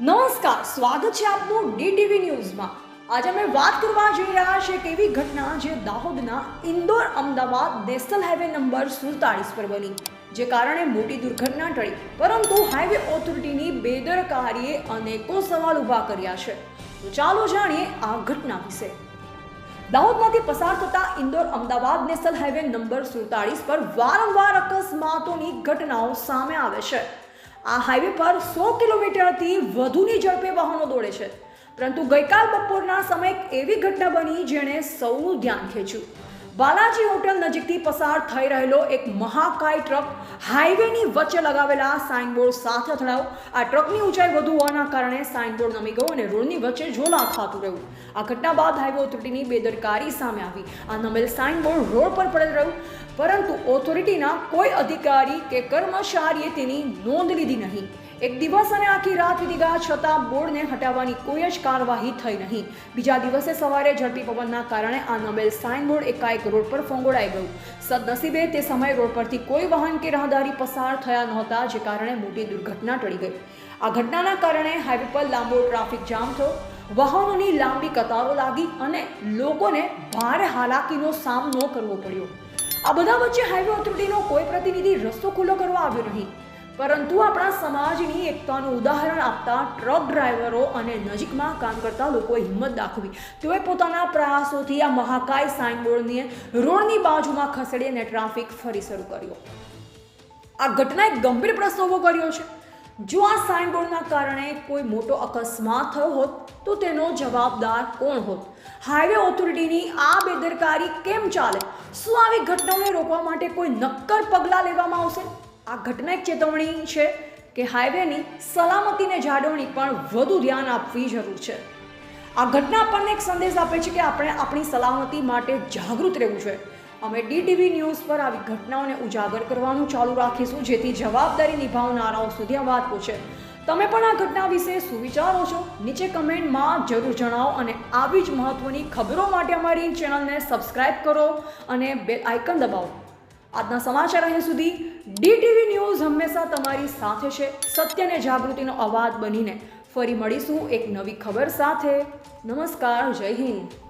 નમસ્કાર, સ્વાગત છે આપનું ડીટીવી ન્યૂઝમાં. આજે અમે વાત કરવા જઈ રહ્યા છે એક એવી ઘટના જે દાહોદના Indore Ahmedabad national highway number સુડતાળીસ પર બની, જે કારણે મોટી દુર્ઘટના ટળી. પરંતુ હાઈવે ઓથોરિટીની બેદરકારીએ અનેકો સવાલ ઊભા કર્યા છે. તો ચાલો જાણીએ આ ઘટના વિશે. દાહોદમાંથી પસાર થતા Indore Ahmedabad national highway number સુડતાળીસ પર વારંવાર અકસ્માતોની ઘટનાઓ સામે આવે છે. આ હાઈવે પર સો કિલોમીટરથી વધુની ઝડપે વાહનો દોડે છે. પરંતુ ગઈકાલ બપોરના સમયે એવી ઘટના બની જેણે સૌનું ધ્યાન ખેંચ્યું. બાલાજી હોટલ નજીકથી પસાર થઈ રહેલો એક મહાકાય ટ્રક હાઈવેની વચ્ચે લગાવેલા સાઇનબોર્ડ સાથે અથડાયો. આ ટ્રકની ઊંચાઈ વધુ હોવાના કારણે સાઇનબોર્ડ નમી ગયો અને રોડની વચ્ચે ઝોલા ખાતું રહ્યું. આ ઘટના બાદ હાઈવે ઓથોરિટીની બેદરકારી સામે આવી. આ નમેલ સાઇનબોર્ડ રોડ પર પડેલ રહ્યું. પરંતુ ઓથોરિટીના કોઈ અધિકારી કે કર્મચારીએ તેની નોંધ લીધી નહીં. એક દિવસ અને આખી રાત વીતી ગયા છતાં બોર્ડને હટાવવાની કોઈ જ કાર્યવાહી થઈ નહીં. બીજા દિવસે સવારે ઝડપી પવનના કારણે આ નમેલ સાઇનબોર્ડ એકાએક રોડ પર ફોંગોડાઈ ગયું. સદનસીબે તે સમયે રોડ પરથી કોઈ વાહન કે રાહદારી પસાર થયા નહોતા, જે કારણે મોટી દુર્ઘટના ટળી ગઈ. આ ઘટનાના કારણે હાઈવે પર લાંબો ટ્રાફિક જામ થયો. વાહનોની લાંબી કતારો લાગી અને લોકોને ભારે હાલાકીનો સામનો કરવો પડ્યો. આ બધા વચ્ચે હાઈવે ઓથોરિટીનો કોઈ પ્રતિનિધિ રસ્તો ખુલ્લો કરવા આવ્યો નહીં. પરંતુ આપણા સમાજની એકતાનું ઉદાહરણ આપતા ટ્રક ડ્રાઈવરો અને નજીકમાં કામ કરતા લોકોએ હિંમત દાખવી. તેઓએ પોતાના પ્રયાસોથી આ મહાકાય સાઇનબોર્ડને રોડની બાજુમાં ખસેડી અને ટ્રાફિક ફરી શરૂ કર્યો. આ ઘટના એક ગંભીર પ્રશ્ન કર્યો છે. જો આ સાઇનબોર્ડના કારણે કોઈ મોટો અકસ્માત થયો હોત, તો તેનો જવાબદાર કોણ હોત? હાઈવે ઓથોરિટીની આ બેદરકારી કેમ ચાલે? શું આવી ઘટનાઓને રોકવા માટે કોઈ નક્કર પગલાં લેવામાં આવશે? આ ઘટના એક ચેતવણી છે કે હાઈવેની સલામતીને જાળવણી પણ વધુ ધ્યાન આપવી જરૂર છે. આ ઘટના આપણને એક સંદેશ આપે છે કે આપણે આપણી સલામતી માટે જાગૃત રહેવું જોઈએ અમે ડીટીવી ન્યૂઝ પર આવી ઘટનાઓને ઉજાગર કરવાનું ચાલુ રાખીશું, જેથી જવાબદારી નિભાવનારાઓ સુધી આ વાત પહોંચે. તમે પણ આ ઘટના વિશે શું વિચારો છો? નીચે કમેન્ટમાં જરૂર જણાવો અને આવી જ મહત્વની ખબરો માટે અમારી ચેનલને સબસ્ક્રાઇબ કરો અને બેલ આઇકન દબાવો. આજના સમાચાર અહીં સુધી. ડીટીવી ન્યૂઝ હંમેશા તમારી સાથે છે. સત્યને જાગૃતિનો અવાજ બનીને ફરી મળીશું એક નવી ખબર સાથે. નમસ્કાર, જય હિન્દ.